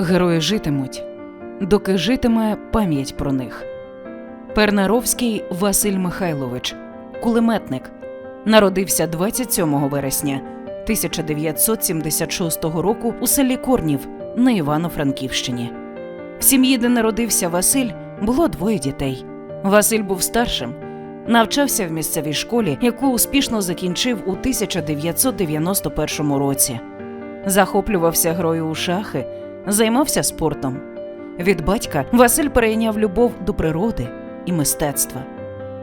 Герої житимуть, доки житиме пам'ять про них. Пернаровський Василь Михайлович, кулеметник, народився 27 вересня 1976 року у селі Корнів на Івано-Франківщині. В сім'ї, де народився Василь, було двоє дітей. Василь був старшим, навчався в місцевій школі, яку успішно закінчив у 1991 році. Захоплювався грою у шахи, займався спортом. Від батька Василь перейняв любов до природи і мистецтва.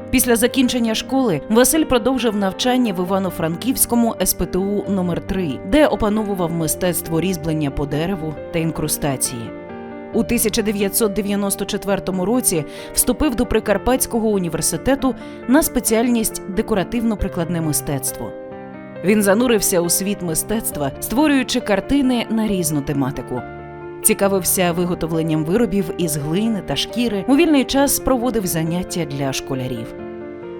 Після закінчення школи Василь продовжив навчання в Івано-Франківському СПТУ номер 3 де опановував мистецтво різьблення по дереву та інкрустації. У 1994 році вступив до Прикарпатського університету на спеціальність декоративно-прикладне мистецтво. Він занурився у світ мистецтва, створюючи картини на різну тематику. Цікавився виготовленням виробів із глини та шкіри. У вільний час проводив заняття для школярів.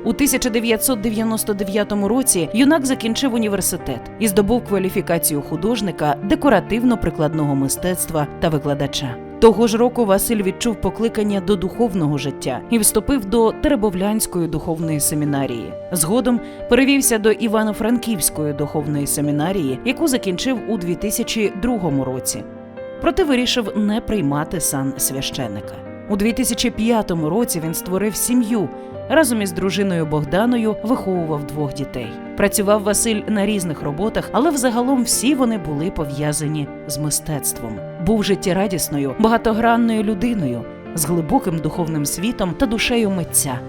У 1999 році юнак закінчив університет і здобув кваліфікацію художника декоративно-прикладного мистецтва та викладача. Того ж року Василь відчув покликання до духовного життя і вступив до Теребовлянської духовної семінарії. Згодом перевівся до Івано-Франківської духовної семінарії, яку закінчив у 2002 році. Проте вирішив не приймати сан священика. У 2005 році він створив сім'ю. Разом із дружиною Богданою виховував двох дітей. Працював Василь на різних роботах, але взагалом всі вони були пов'язані з мистецтвом. Був життєрадісною, багатогранною людиною, з глибоким духовним світом та душею митця.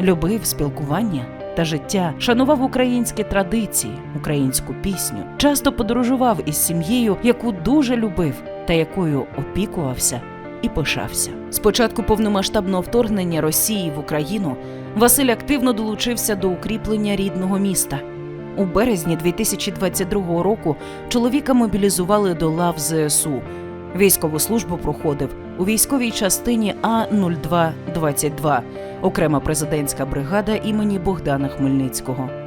Любив спілкування та життя, шанував українські традиції, українську пісню. Часто подорожував із сім'єю, яку дуже любив та якою опікувався і пишався. З початку повномасштабного вторгнення Росії в Україну Василь активно долучився до укріплення рідного міста. У березні 2022 року чоловіка мобілізували до лав ЗСУ. Військову службу проходив у військовій частині А-0222, окрема президентська бригада імені Богдана Хмельницького.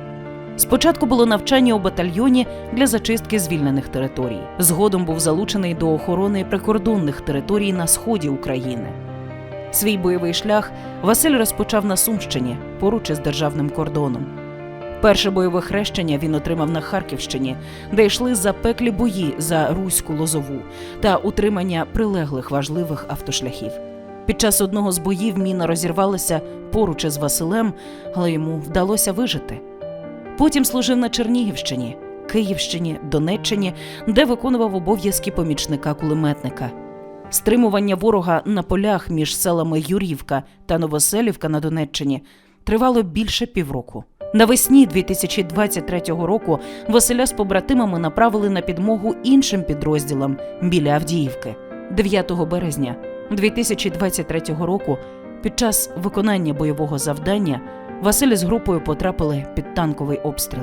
Спочатку було навчання у батальйоні для зачистки звільнених територій. Згодом був залучений до охорони прикордонних територій на сході України. Свій бойовий шлях Василь розпочав на Сумщині поруч із державним кордоном. Перше бойове хрещення він отримав на Харківщині, де йшли запеклі бої за Руську Лозову та утримання прилеглих важливих автошляхів. Під час одного з боїв міна розірвалася поруч із Василем, але йому вдалося вижити. Потім служив на Чернігівщині, Київщині, Донеччині, де виконував обов'язки помічника кулеметника. Стримування ворога на полях між селами Юрівка та Новоселівка на Донеччині тривало більше півроку. Навесні 2023 року Василя з побратимами направили на підмогу іншим підрозділам біля Авдіївки. 9 березня 2023 року, під час виконання бойового завдання, Василь з групою потрапили під танковий обстріл.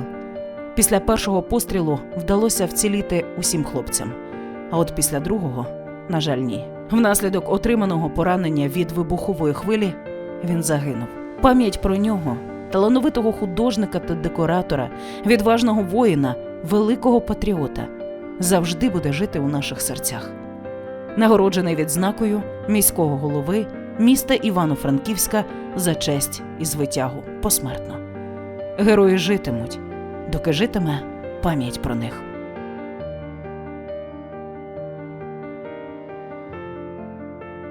Після першого пострілу вдалося вціліти усім хлопцям. А от після другого, на жаль, ні. Внаслідок отриманого поранення від вибухової хвилі він загинув. Пам'ять про нього, талановитого художника та декоратора, відважного воїна, великого патріота, завжди буде жити у наших серцях. Нагороджений відзнакою міського голови міста Івано-Франківська за честь і звитягу посмертно. Герої житимуть, доки житиме пам'ять про них.